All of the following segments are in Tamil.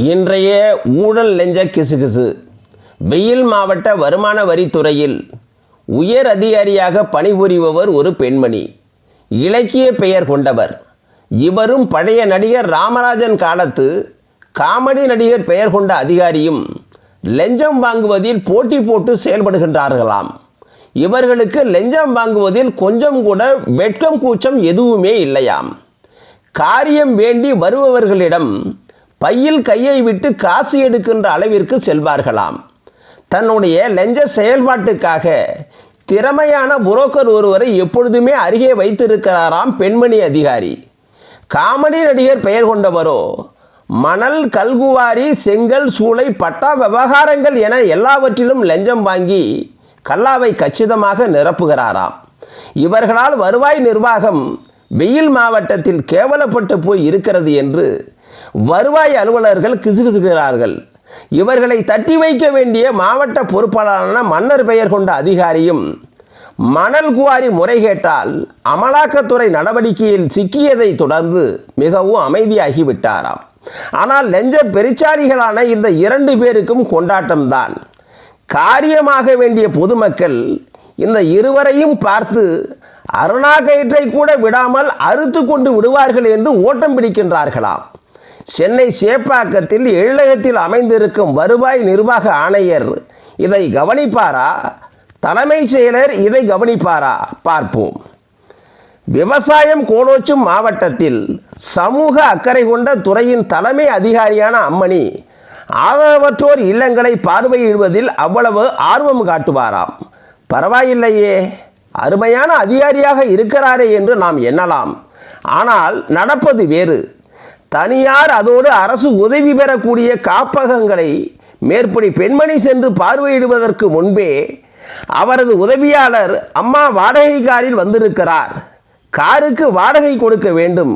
இன்றைய ஊழல் லெஞ்ச கிசுகிசு. வெயில் மாவட்ட வருமான வரித்துறையில் உயர் அதிகாரியாக பணிபுரிபவர் ஒரு பெண்மணி. இலக்கிய பெயர் கொண்டவர். இவரும் பழைய நடிகர் ராமராஜன் காலத்து காமெடி நடிகர் பெயர் கொண்ட அதிகாரியும் லெஞ்சம் வாங்குவதில் போட்டி போட்டு செயல்படுகின்றார்களாம். இவர்களுக்கு லெஞ்சம் வாங்குவதில் கொஞ்சம் கூட வெட்கம் கூச்சம் எதுவுமே இல்லையாம். காரியம் வேண்டி வருபவர்களிடம் பையில் கையை விட்டு காசு எடுக்கின்ற அளவிற்கு செல்வார்களாம். தன்னுடைய லஞ்ச செயல்பாட்டுக்காக திறமையான புரோக்கர் ஒருவரை எப்பொழுதுமே அருகே வைத்திருக்கிறாராம் பெண்மணி அதிகாரி. காமெடி நடிகர் பெயர் கொண்டவரோ மணல் கல்குவாரி செங்கல் சூளை பட்டா விவகாரங்கள் என எல்லாவற்றிலும் லஞ்சம் வாங்கி கல்லாவை கச்சிதமாக நிரப்புகிறாராம். இவர்களால் வருவாய் நிர்வாகம் வெயில் மாவட்டத்தில் கேவலப்பட்டு போய் இருக்கிறது என்று வருவாய் அலுவலர்கள் கிசுகிசுகிறார்கள். இவர்களை தட்டி வைக்க வேண்டிய மாவட்ட பொறுப்பாளரான மன்னர் பெயர் கொண்ட அதிகாரியும் மணல் குவாரி முறைகேட்டால் அமலாக்கத்துறை நடவடிக்கையில் சிக்கியதை தொடர்ந்து மிகவும் அமைதியாகிவிட்டாராம். ஆனால் லெஞ்ச பெருச்சாரிகளான இந்த இரண்டு பேருக்கும் கொண்டாட்டம்தான். காரியமாக வேண்டிய பொதுமக்கள் இந்த இருவரையும் பார்த்து அருணா கயிற்றை கூட விடாமல் அறுத்து கொண்டு விடுவார்கள் என்று ஓட்டம் பிடிக்கின்றார்களாம். சென்னை சேப்பாக்கத்தில் எழிலகத்தில் அமைந்திருக்கும் வருவாய் நிர்வாக ஆணையர். இதை கவனிப்பாரா? தலைமைச் செயலர் இதை கவனிப்பாரா? பார்ப்போம். விவசாயம் கோலோச்சும் மாவட்டத்தில் சமூக அக்கறை கொண்ட துறையின் தலைமை அதிகாரியான அம்மணி ஆதரவற்றோர் இல்லங்களை பார்வையிடுவதில் அவ்வளவு ஆர்வம் காட்டுவாராம். பரவாயில்லையே அருமையான அதிகாரியாக இருக்கிறாரே என்று நாம் எண்ணலாம். ஆனால் நடப்பது வேறு. தனியார் அதோடு அரசு உதவி பெறக்கூடிய காப்பகங்களை மேற்படி பெண்மணி சென்று பார்வையிடுவதற்கு முன்பே அவரது உதவியாளர் அம்மா வாடகை காரில் வந்திருக்கிறார். காருக்கு வாடகை கொடுக்க வேண்டும்.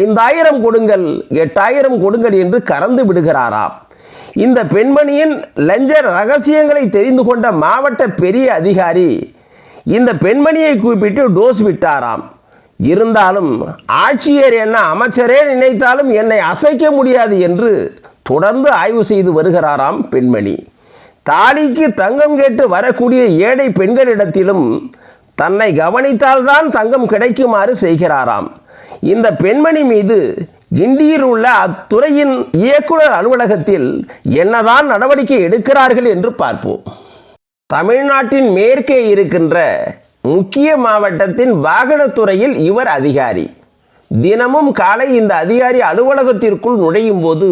ஐந்தாயிரம் கொடுங்கள் எட்டாயிரம் கொடுங்கள் என்று கறந்து விடுகிறாராம். இந்த பெண்மணியின் லஞ்ச ரகசியங்களை தெரிந்து கொண்ட மாவட்ட பெரிய அதிகாரி இந்த பெண்மணியை கூப்பிட்டு டோஸ் விட்டாராம். இருந்தாலும் ஆட்சியர் என்ன அமைச்சரே நினைத்தாலும் என்னை அசைக்க முடியாது என்று தொடர்ந்து ஆய்வு செய்து வருகிறாராம் பெண்மணி. தாலிக்கு தங்கம் கேட்டு வரக்கூடிய ஏழை பெண்களிடத்திலும் தன்னை கவனித்தால்தான் தங்கம் கிடைக்குமாறு செய்கிறாராம். இந்த பெண்மணி மீது கிண்டியில் உள்ள அத்துறையின் இயக்குனர் அலுவலகத்தில் என்னதான் நடவடிக்கை எடுக்கிறார்கள் என்று பார்ப்போம். தமிழ்நாட்டின் மேற்கே இருக்கின்ற முக்கிய மாவட்டத்தின் வாகனத்துறையில் இவர் அதிகாரி. தினமும் காலை இந்த அதிகாரி அலுவலகத்திற்குள் நுழையும் போது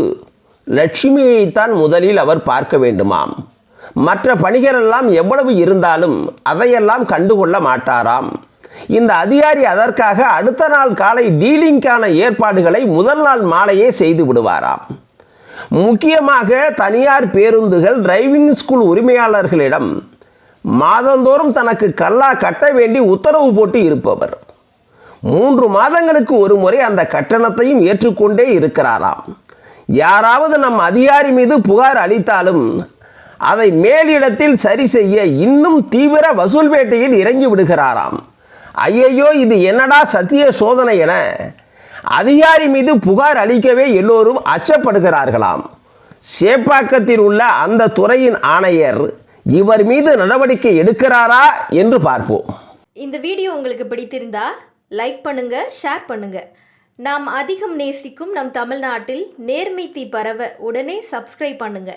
லட்சுமியைத்தான் முதலில் அவர் பார்க்க வேண்டுமாம். மற்ற பணிகளெல்லாம் எவ்வளவு இருந்தாலும் அதையெல்லாம் கண்டுகொள்ள மாட்டாராம். இந்த அதிகாரி அதற்காக அடுத்த நாள் காலை டீலிங்கான ஏற்பாடுகளை முதல் நாள் மாலையே செய்து விடுவாராம். முக்கியமாக தனியார் பேருந்துகள் டிரைவிங் ஸ்கூல் உரிமையாளர்களிடம் மாதந்தோறும் தனக்கு கல்லா கட்ட வேண்டி உத்தரவு போட்டு இருப்பவர். மூன்று மாதங்களுக்கு ஒரு முறை அந்த கட்டணத்தையும் ஏற்றுக்கொண்டே இருக்கிறாராம். யாராவது நம் அதிகாரி மீது புகார் அளித்தாலும் அதை மேலிடத்தில் சரி செய்ய இன்னும் தீவிர வசூல் வேட்டையில் இறங்கி விடுகிறாராம். ஐயையோ இது என்னடா சத்திய சோதனை என அதிகாரி மீது புகார் அளிக்கவே எல்லோரும் அச்சப்படுகிறார்களாம். சேப்பாக்கத்தில் உள்ள அந்த துறையின் ஆணையர் இவர் மீது நடவடிக்கை எடுக்கிறாரா என்று பார்ப்போம். இந்த வீடியோ உங்களுக்கு பிடித்திருந்தா லைக் பண்ணுங்க ஷேர் பண்ணுங்க. நாம் அதிகம் நேசிக்கும் நம் தமிழ்நாட்டில் நேர்மை தீ பரவ உடனே சப்ஸ்கிரைப் பண்ணுங்க.